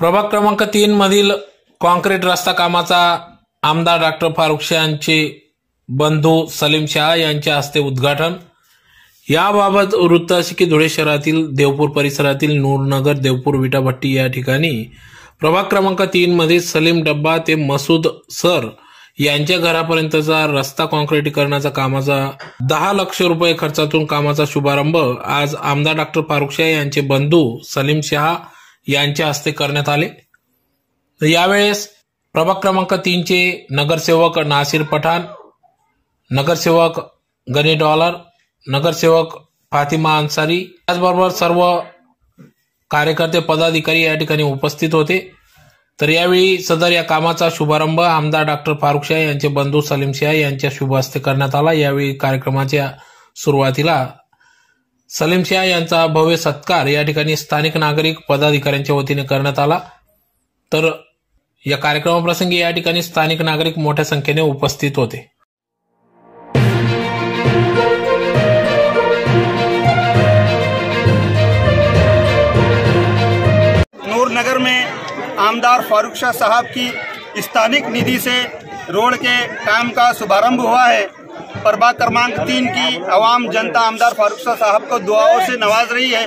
प्रभाग क्रमांक तीन मधील कॉन्क्रीट रस्ता कामाचा आमदार डॉक्टर फारुख शाह यांचे बंधू सलीम शाह यांच्या हस्ते उद्घाटन. याबाबत वृत्त असे की धुळे शहरातील देवपूर परिसरातील नूरनगर देवपूर विटाभट्टी या ठिकाणी प्रभाग क्रमांक तीन मध्ये सलीम डब्बा ते मसूद सर यांच्या घरापर्यंतचा रस्ता कॉन्क्रिटीकरणाचा कामाचा दहा लक्ष रुपये खर्चातून कामाचा शुभारंभ आज आमदार डॉक्टर फारुख शाह यांचे बंधू सलीम शहा यांच्या हस्ते करण्यात आले. तर यावेळेस प्रभाग क्रमांक तीनचे नगरसेवक नासिर पठाण नगरसेवक गणी डॉलर नगरसेवक फातिमा अन्सारी त्याचबरोबर सर्व कार्यकर्ते पदाधिकारी या ठिकाणी उपस्थित होते. तर यावेळी सदर या कामाचा शुभारंभ आमदार डॉक्टर फारुख शाह यांचे बंधू सलीम शाह यांच्या शुभ हस्ते करण्यात आला. यावेळी कार्यक्रमाच्या सुरुवातीला सलीम शाह यांचा भव्य सत्कार या ठिकाणी स्थानिक नागरिक पदाधिकाऱ्यांच्या वतीने करण्यात आला. तर या कार्यक्रमाप्रसंगी या ठिकाणी स्थानिक नागरिक मोठ्या संख्येने उपस्थित होते. नूरनगर में आमदार फारूक शाह साहब की स्थानिक निधि से रोड के काम का शुभारंभ हुआ है। प्रभाग क्रमांक तीन की आवाम जनता आमदार फारूक शाह साहब को दुआओं से नवाज़ रही है,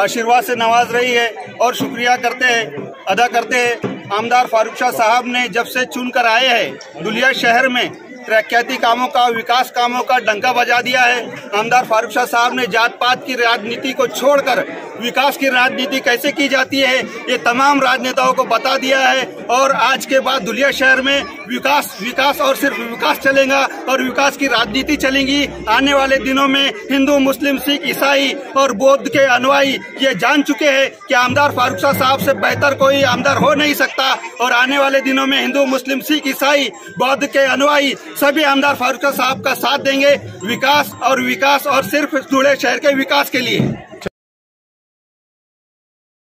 आशीर्वाद से नवाज़ रही है और शुक्रिया करते हैं, अदा करते हैं। आमदार फारूक शाह साहब ने जब से चुन कर आए हैं, दुलिया शहर में तरक्याती कामों का, विकास कामों का डंका बजा दिया है। आमदार फारूक शाह साहब ने जात पात की राजनीति को छोड़कर विकास की राजनीति कैसे की जाती है, ये तमाम राजनेताओं को बता दिया है। और आज के बाद दुलिया शहर में विकास विकास और सिर्फ़ विकास चलेगा और विकास की राजनीति चलेगी। आने वाले दिनों में हिंदू, मुस्लिम, सिख, ईसाई और बौद्ध के अनुयायी ये जान चुके हैं कि आमदार फारूक शाह साहब से बेहतर कोई आमदार हो नहीं सकता। और आने वाले दिनों में हिंदू, मुस्लिम, सिख, ईसाई, बौद्ध के अनुयायी सभी आमदार फारूक शाह साहब का साथ देंगे। विकास और विकास और सिर्फ़ जुड़े शहर के विकास के लिए।